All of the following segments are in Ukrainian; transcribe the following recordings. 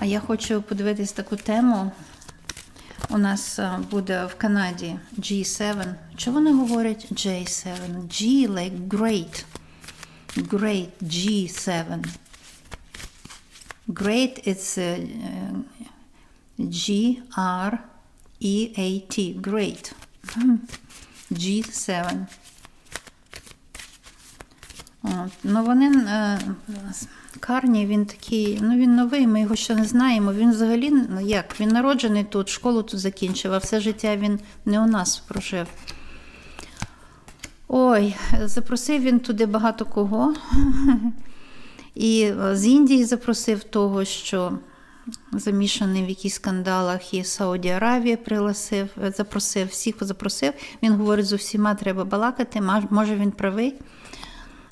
А я хочу подивитись таку тему. У нас е, буде в Канаді G7. Чого вони говорять J7? G like great. Great G7. Great it's е, G R E A T. Great. G7. От. Ну вони е, Карні, він такий, ну він новий, ми його ще не знаємо. Він взагалі ну, як? Він народжений тут, школу тут закінчив, а все життя він не у нас прожив. Ой, запросив він туди багато кого. І е, з Індії запросив того, що замішаний в якісь скандалах, і Сауді Аравія пригласив, е, запросив, всіх запросив. Він говорить, з усіма треба балакати, може він правий.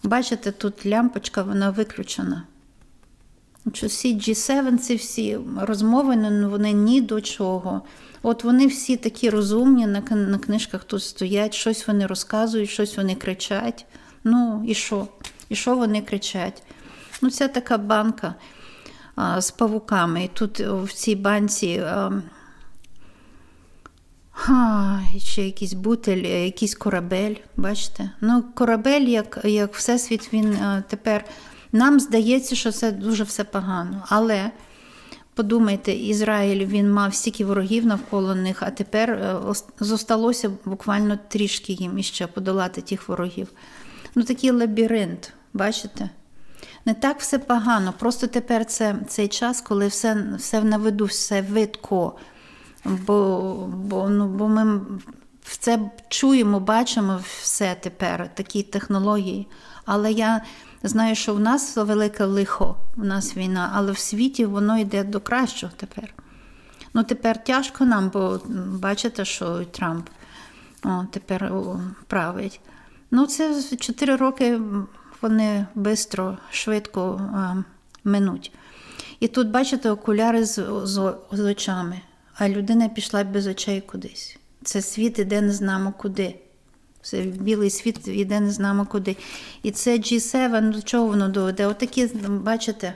Бачите, тут лямпочка, вона виключена. Всі G7, ці всі розмови, ну, вони ні до чого. От вони всі такі розумні, на, на книжках тут стоять, щось вони розказують, щось вони кричать. Ну, і що? І що вони кричать? Ну, це така банка а, з павуками. І тут в цій банці. А, а, і ще якийсь бутель, е, якийсь корабель, бачите? Ну, корабель, як, як всесвіт, він е, тепер. Нам здається, що це дуже все погано. Але подумайте, Ізраїль він мав стільки ворогів навколо них, а тепер е, зосталося буквально трішки їм іще подолати тих ворогів. Ну, такий лабіринт, бачите? Не так все погано. Просто тепер це цей час, коли все, все на виду, все видко. Бо, бо, ну, бо ми це чуємо, бачимо все тепер, такі технології. Але я знаю, що в нас велике лихо, в нас війна, але в світі воно йде до кращого тепер. Ну, тепер тяжко нам, бо бачите, що Трамп о, тепер править. Ну, це 4 роки вони швидко, швидко а, минуть. І тут, бачите, окуляри з, з, з очами, а людина пішла без очей кудись. Це світ іде не знамо куди. Це білий світ іде не знамо куди. І це G7, до чого воно доведе? Отакі, бачите,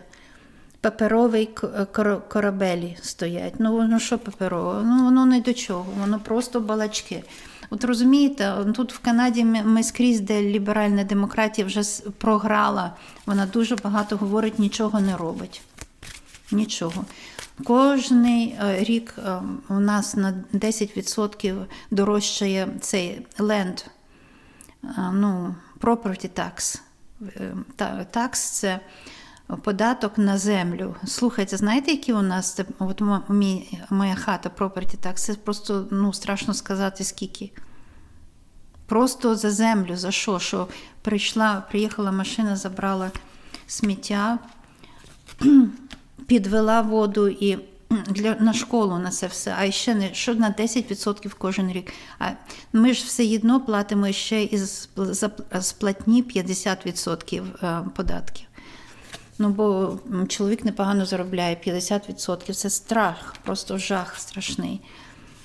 паперовий к- корабелі стоять. Ну, воно що паперове? Ну, воно не до чого, воно просто балачки. От розумієте, тут в Канаді ми скрізь, де ліберальна демократія вже програла, вона дуже багато говорить, нічого не робить. Нічого. Кожний е, рік е, у нас на 10% дорожчає цей ленд, ну, property tax. Е, Tax – це податок на землю. Слухайте, знаєте, які у нас от мій, моя хата property tax? Це просто ну, страшно сказати скільки. Просто за землю, за що? Що прийшла, приїхала машина, забрала сміття, підвела воду і для, на школу на це все, а ще не що на 10% кожен рік. А ми ж все одно платимо ще із за- з платні 50% е, податків. Ну, бо чоловік непогано заробляє 50%. Це страх, просто жах страшний.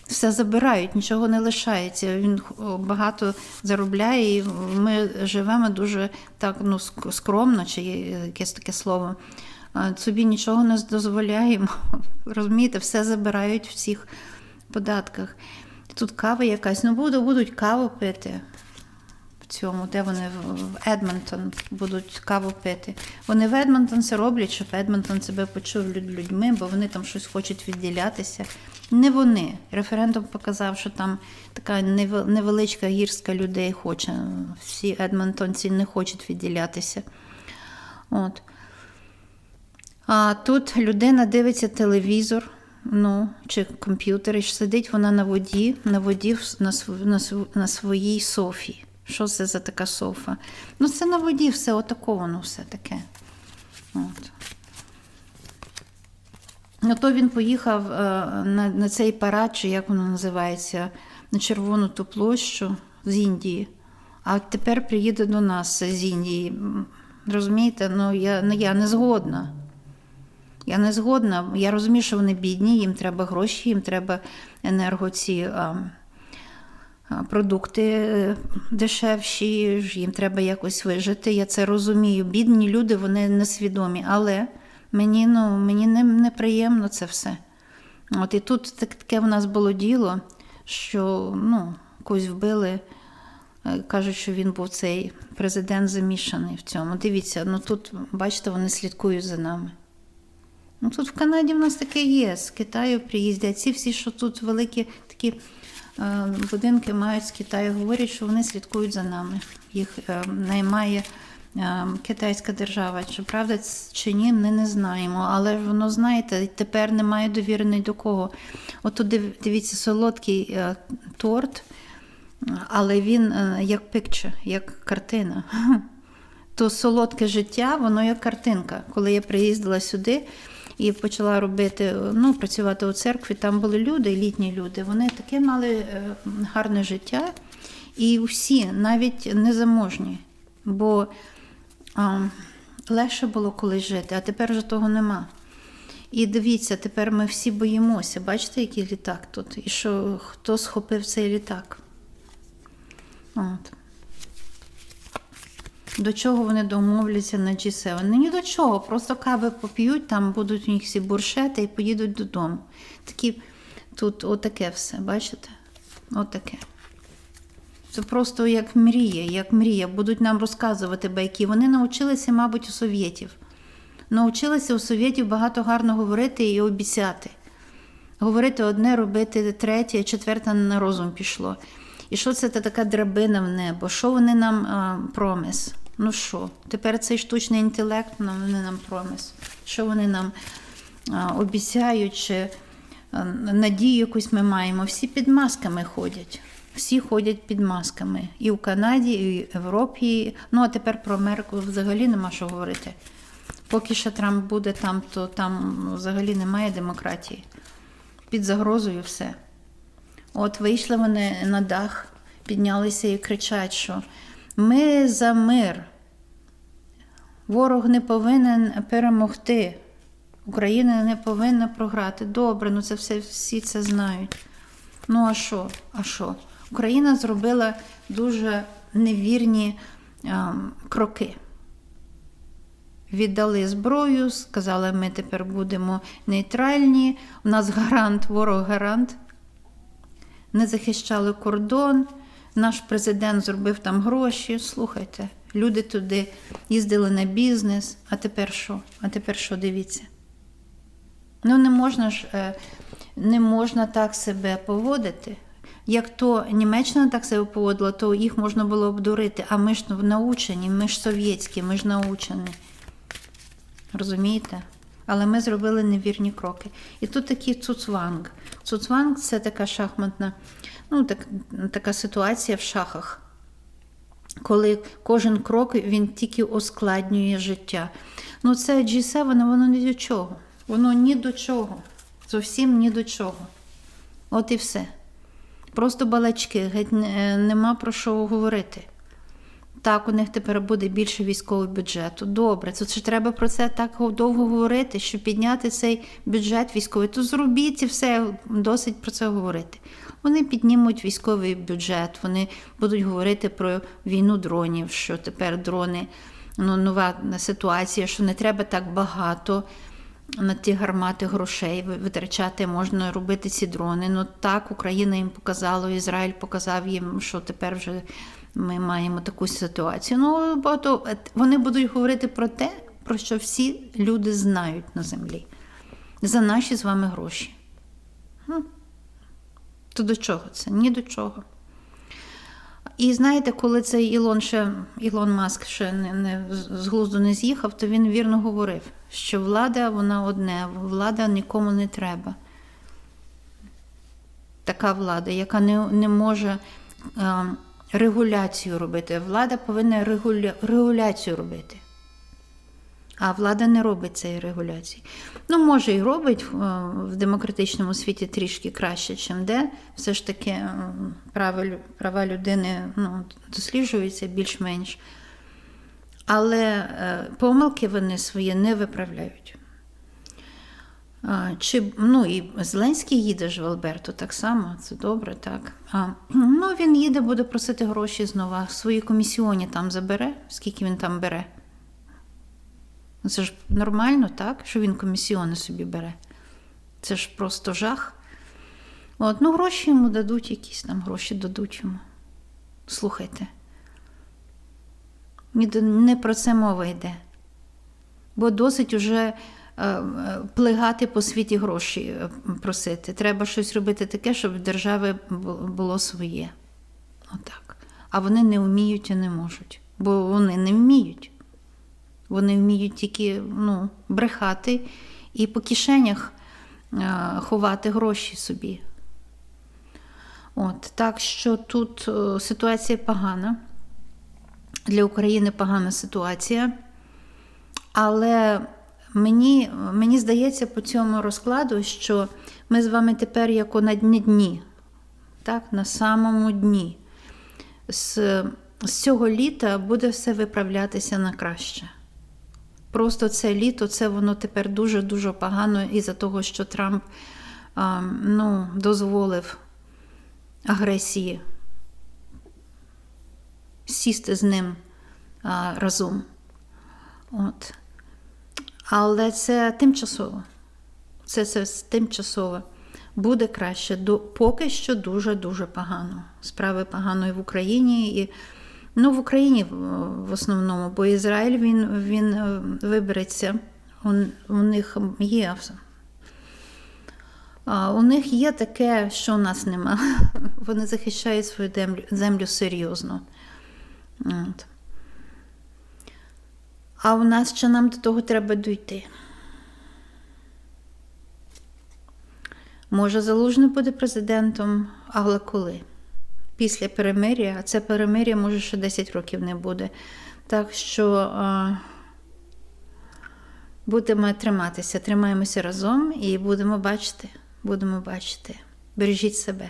Все забирають, нічого не лишається. Він багато заробляє, і ми живемо дуже так ну, скромно, чи якесь таке слово. Собі нічого не дозволяємо. Розумієте, все забирають в цих податках. Тут кава якась, ну буду, будуть каву пити в цьому, де вони в Едмонтон будуть каву пити. Вони в Едмонтон це роблять, щоб Едмонтон себе почув людьми, бо вони там щось хочуть відділятися. Не вони. Референдум показав, що там така невеличка гірська людей хоче. Всі едмонтонці не хочуть відділятися. От. А тут людина дивиться телевізор, ну, чи комп'ютер, і сидить вона на воді, на воді на, на, на своїй софі. Що це за така софа? Ну, це на воді все, отако воно все таке. От. Ну, то він поїхав е, на, на цей парад, чи як воно називається, на Червону ту площу з Індії. А тепер приїде до нас з Індії. Розумієте, ну я, ну, я не згодна. Я не згодна. Я розумію, що вони бідні, їм треба гроші, їм треба енергоці. Продукти е, дешевші, їм треба якось вижити. Я це розумію. Бідні люди, вони несвідомі. Але Мені, ну, мені не, неприємно це все. От і тут таке в нас було діло, що ну, когось вбили. Е, Кажуть, що він був цей президент замішаний в цьому. Дивіться, ну тут, бачите, вони слідкують за нами. Ну тут в Канаді в нас таке є. З Китаю приїздять. Ці всі, що тут великі такі е, будинки мають з Китаю, говорять, що вони слідкують за нами. Їх е, наймає е, китайська держава. Чи правда чи ні, ми не знаємо. Але воно, знаєте, тепер немає довіри ні до кого. От тут дивіться, солодкий е, торт, але він е, як пикче, як картина. То солодке життя, воно як картинка. Коли я приїздила сюди і почала робити, ну, працювати у церкві, там були люди, літні люди, вони таке мали е, гарне життя. І всі, навіть незаможні. Бо а, легше було колись жити, а тепер вже того нема. І дивіться, тепер ми всі боїмося. Бачите, який літак тут? І що хто схопив цей літак? От. До чого вони домовляться на G7? Ну ні до чого, просто кави поп'ють, там будуть у них всі буршети і поїдуть додому. Такі, тут отаке все, бачите? Отаке. Це просто як мрія, як мрія. Будуть нам розказувати байки. Вони навчилися, мабуть, у совєтів. Навчилися у совєтів багато гарно говорити і обіцяти. Говорити одне, робити третє, четверте на розум пішло. І що це та така драбина в небо? Що вони нам а, промис? Ну що? Тепер цей штучний інтелект, ну, вони нам промис. Що вони нам обіцяють, чи надію якусь ми маємо? Всі під масками ходять. Всі ходять під масками. І в Канаді, і в Європі. Ну, а тепер про Америку взагалі нема що говорити. Поки ще Трамп буде там, то там взагалі немає демократії. Під загрозою все. От вийшли вони на дах, піднялися і кричать, що ми за мир. Ворог не повинен перемогти. Україна не повинна програти. Добре, ну це все всі це знають. Ну а що? А що? Україна зробила дуже невірні ем, кроки. Віддали зброю, сказали, ми тепер будемо нейтральні. У нас гарант, ворог гарант. Не захищали кордон. Наш президент зробив там гроші. Слухайте, люди туди їздили на бізнес. А тепер що? А тепер що дивіться? Ну, не можна ж е, не можна так себе поводити. Як то Німеччина так себе поводила, то їх можна було обдурити. А ми ж научені, ми ж совєтські, ми ж научені. Розумієте? Але ми зробили невірні кроки. І тут такий цуцванг. Цуцванг це така шахматна, ну, так, така ситуація в шахах, коли кожен крок він тільки ускладнює життя. Ну, це G7, воно ні до чого. Воно ні до чого. Зовсім ні до чого. От і все. Просто балачки, геть нема про що говорити. Так, у них тепер буде більше військового бюджету. Добре, це ж треба про це так довго говорити, щоб підняти цей бюджет військовий. То зробіть і все, досить про це говорити. Вони піднімуть військовий бюджет, вони будуть говорити про війну дронів, що тепер дрони, ну, нова ситуація, що не треба так багато на ті гармати грошей витрачати, можна робити ці дрони. Ну так, Україна їм показала, Ізраїль показав їм, що тепер вже ми маємо таку ситуацію. Ну, багато вони будуть говорити про те, про що всі люди знають на землі. За наші з вами гроші. То до чого це? Ні до чого. І знаєте, коли цей Ілон ще Ілон Маск ще не, не з глузду не з'їхав, то він вірно говорив, що влада вона одне, влада нікому не треба. Така влада, яка не, не може е, регуляцію робити. Влада повинна регуля, регуляцію робити. А влада не робить цієї регуляції. Ну, може, і робить е, в демократичному світі трішки краще, чим де. Все ж таки е, права, права людини ну, досліджуються більш-менш. Але е, помилки вони свої не виправляють. А, Чи, ну, і Зеленський їде ж в Альберту так само, це добре, так. А, ну, він їде, буде просити гроші знову. Свої комісіоні там забере, скільки він там бере. Ну, Це ж нормально, так? Що він комісіони собі бере. Це ж просто жах. От, ну, гроші йому дадуть, якісь там гроші дадуть йому. Слухайте. Не про це мова йде. Бо досить уже плигати по світі гроші е, просити. Треба щось робити таке, щоб в держави було своє. Отак. А вони не вміють і не можуть. Бо вони не вміють. Вони вміють тільки ну, брехати і по кишенях е, ховати гроші собі. От, так що тут е, ситуація погана. Для України погана ситуація. Але мені, мені здається по цьому розкладу, що ми з вами тепер як на дні так, на самому дні. З, з цього літа буде все виправлятися на краще. Просто це літо, це воно тепер дуже-дуже погано із-за того, що Трамп а, ну, дозволив агресії сісти з ним а, разом. От. Але це тимчасово. Це, це тимчасово. Буде краще. До, поки що дуже-дуже погано. Справи погано і в Україні, і ну, в Україні в, основному, бо Ізраїль він, він е, вибереться. У, у них є. А, у них є таке, що у нас нема. Вони захищають свою землю, землю серйозно. От. А у нас ще нам до того треба дійти. Може, Залужний буде президентом, але коли? Після перемир'я, а це перемир'я може ще 10 років не буде. Так що а, будемо триматися, тримаємося разом і будемо бачити, будемо бачити. Бережіть себе.